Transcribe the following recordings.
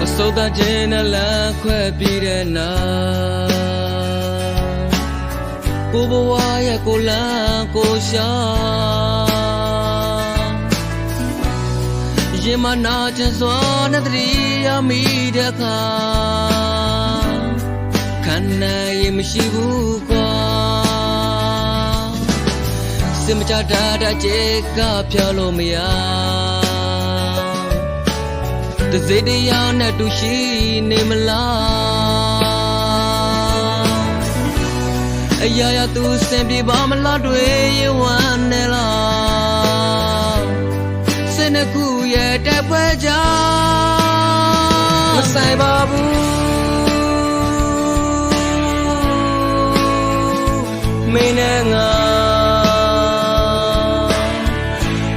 သုတ်တခြင်းနဲ့လမ်းခွဲပြီးတဲ့နောက်ကိုဘဝရဲ့ကိုလမ်းကိုရှာရင်မနာချင်စွာနဲ့တတိယမိတဲ့အခါခန္ဓာရင်မရှိဘူးကွာစင်မချတာတဲ့ချေကဖြောလို့မရ တစိတ်တရားနဲ့တူရှိနေမလားအရာရာသူစင်ပြေပါမလားတွေရဝမ်းနေလားစင်တစ်ခုရဲ့တက်ပွဲကြမဆိုင်ပါဘူးမင်းနဲ့ငါ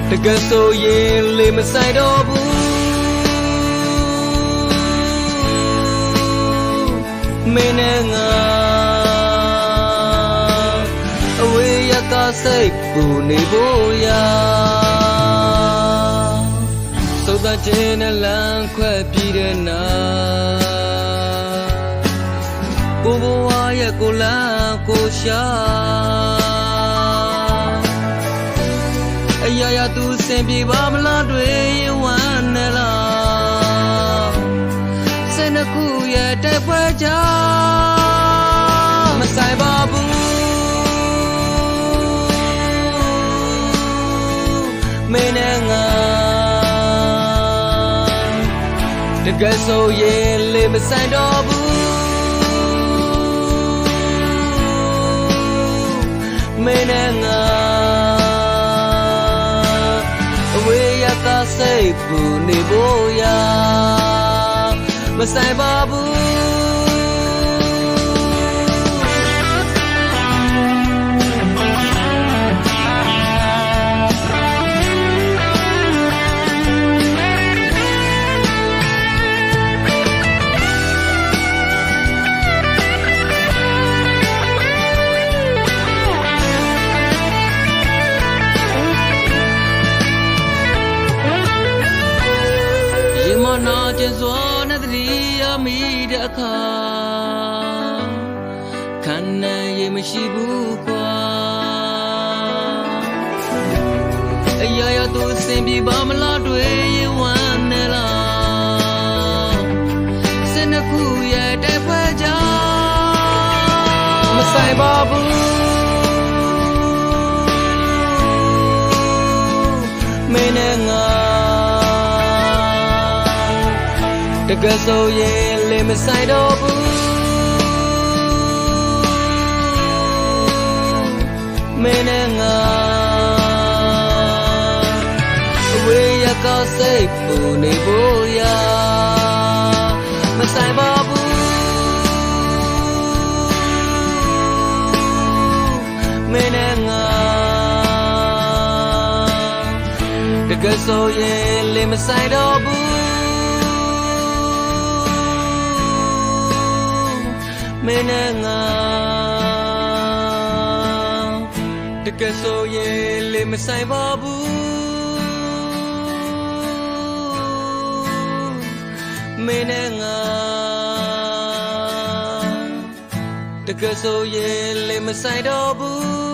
တကယ်ဆိုရင်လေမဆိုင်တော့ဘူး မင်းနဲ့ငါအဝေးရကစိတ်ပူနေဖို့ရာသုတ်တခြင်းနဲ့လမ်းခွဲပြီးတဲ့နောက်ကိုဘဝရဲ့ကိုလမ်းကိုရှာအရာရာသူစင်ပြေပါမလားတွေဝမ်း ရဲ့တက်ပွဲချာမဆိုင်ပါဘူးမင်းနဲ့ငါတကယ်ဆိုရင်လေမဆိုင်တော့ဘူးမင်းနဲ့ငါအဝေးရကစိတ်ပူနေဖို့ရာ မဆိုင်ပါ တဲ့အခါခန္ဓာရေမရှိဘူးကွာအရာရာသူစင်ပြေပါမလားတွေရဝမ်းနေလားစင်တစ်ခုရဲ့တက်ဖွဲ့ကြမဆိုင်ပါဘူးမင်းနဲ့ငါတကယ်ဆိုရင် လေမဆိုင်တော့ဘူးမင်းနဲ့ငါအဝေးရကစိတ်ပူနေဖို့ရာမဆိုင်ပါဘူးမင်းနဲ့ငါတကယ်ဆိုရင်လေမဆိုင်တော့ဘူး မင်းနဲ့ငါတကယ်ဆိုရင်လေမဆိုင်ပါဘူးမင်းနဲ့ငါတကယ်ဆိုရင်လေမဆိုင်တော့ဘူး